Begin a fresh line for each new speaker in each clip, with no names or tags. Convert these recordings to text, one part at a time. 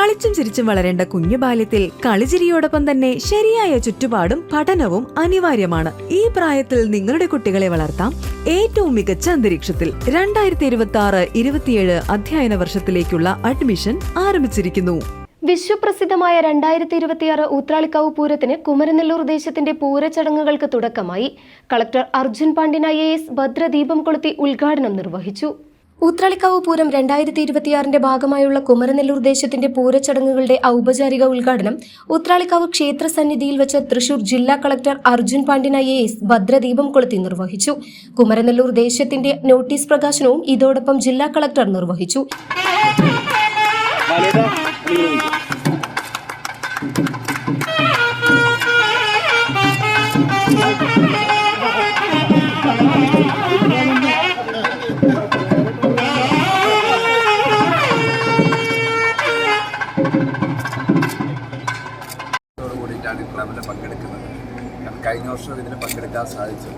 കളിച്ചും ചിരിച്ചും വളരേണ്ട കുഞ്ഞു ബാല്യത്തിൽ കളിചിരിയോടൊപ്പം തന്നെ ശരിയായ ചുറ്റുപാടും പഠനവും അനിവാര്യമാണ്. ഈ പ്രായത്തിൽ നിങ്ങളുടെ കുട്ടികളെ വളർത്താം ഏറ്റവും മികച്ച അന്തരീക്ഷത്തിൽ. രണ്ടായിരത്തി ഇരുപത്തി ആറ് ഇരുപത്തിയേഴ് അധ്യയന വർഷത്തിലേക്കുള്ള അഡ്മിഷൻ ആരംഭിച്ചിരിക്കുന്നു.
വിശ്വപ്രസിദ്ധമായ രണ്ടായിരത്തി ഇരുപത്തിയാറ് ഊത്രാളിക്കാവ് പൂരത്തിന് കുമരനെല്ലൂർ ദേശത്തിന്റെ പൂരച്ചടങ്ങുകൾക്ക് തുടക്കമായി. Collector Arjun Pandian I S ഭദ്രദീപം കൊളുത്തി ഉദ്ഘാടനം നിർവഹിച്ചു. ഊത്രാളിക്കാവ് പൂരം രണ്ടായിരത്തി ഇരുപത്തിയാറിന്റെ ഭാഗമായുള്ള കുമരനെല്ലൂർ ദേശത്തിന്റെ പൂരച്ചടങ്ങുകളുടെ ഔപചാരിക ഉദ്ഘാടനം ഉത്രാളിക്കാവ് ക്ഷേത്ര സന്നിധിയിൽ വെച്ച് തൃശൂർ ജില്ലാ collector Arjun Pandian I S ഭദ്രദീപം കൊളുത്തി നിർവഹിച്ചു. കുമരനെല്ലൂർ ദേശത്തിന്റെ നോട്ടീസ് പ്രകാശനവും ഇതോടൊപ്പം ജില്ലാ കളക്ടർ നിർവഹിച്ചു.
ടൂർണമെന്റിൽ പങ്കെടുക്കുന്നത്. കഴിഞ്ഞ വർഷം ഇതിന് പങ്കെടുക്കാൻ സാധിച്ചു.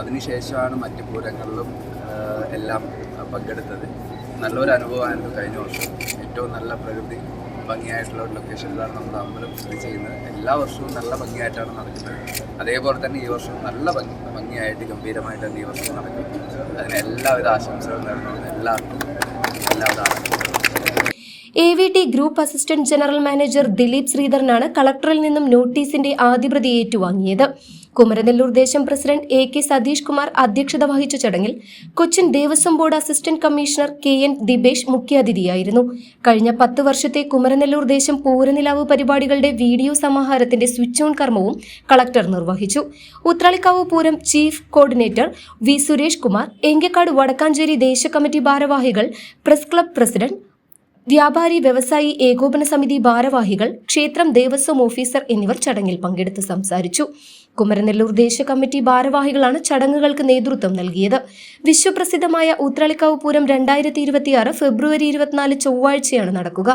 അതിനുശേഷമാണ് മറ്റ് പൂരങ്ങളിലും എല്ലാം പങ്കെടുത്തത്. നല്ലൊരു അനുഭവമായിരുന്നു കഴിഞ്ഞ വർഷം. ഏറ്റവും നല്ല പ്രകൃതി ഭംഗിയായിട്ടുള്ള ഒരു ലൊക്കേഷനിലാണ് നമ്മൾ അമ്പലം സ്ഥിതി ചെയ്യുന്നത്. എല്ലാ വർഷവും നല്ല ഭംഗിയായിട്ടാണ് നടക്കുന്നത്. അതേപോലെ തന്നെ ഈ വർഷം നല്ല ഭംഗി ഭംഗിയായിട്ട് ഗംഭീരമായിട്ട് ഈ വർഷം നടക്കും. അതിന് എല്ലാവിധ ആശംസകളും നേർന്നുകൊണ്ട് എല്ലാവർക്കും എല്ലാവിധ ആശംസകളും.
A V T group assistant general manager Dileep ശ്രീധരനാണ് കളക്ടറിൽ നിന്നും നോട്ടീസിന്റെ ആദ്യപ്രതി ഏറ്റുവാങ്ങിയത്. കുമരനെല്ലൂർ ദേശം president A K Satheesh Kumar അധ്യക്ഷത വഹിച്ച ചടങ്ങിൽ Cochin Devaswom board assistant commissioner K N Dibesh മുഖ്യാതിഥിയായിരുന്നു. കഴിഞ്ഞ പത്ത് വർഷത്തെ കുമരനെല്ലൂർ ദേശം പൂരനിലാവ് പരിപാടികളുടെ വീഡിയോ സമാഹാരത്തിന്റെ സ്വിച്ച് ഓൺ കർമ്മവും കളക്ടർ നിർവഹിച്ചു. Uthralikavu Pooram chief coordinator V Suresh Kumar Enkakkad Wadakkanchery ദേശ കമ്മിറ്റി ഭാരവാഹികൾ പ്രസ് ക്ലബ് പ്രസിഡന്റ് വ്യാപാരി വ്യവസായി ഏകോപന സമിതി ഭാരവാഹികൾ ക്ഷേത്രം ദേവസ്വം ഓഫീസർ എന്നിവർ ചടങ്ങിൽ പങ്കെടുത്ത് സംസാരിച്ചു. കുമരനെല്ലൂർ ദേശീയ കമ്മിറ്റി ഭാരവാഹികളാണ് ചടങ്ങുകൾക്ക് നേതൃത്വം നൽകിയത്. വിശ്വപ്രസിദ്ധമായ ഊത്രാളിക്കാവ് പൂരം രണ്ടായിരത്തി ഫെബ്രുവരി ഇരുപത്തിനാല് ചൊവ്വാഴ്ചയാണ് നടക്കുക.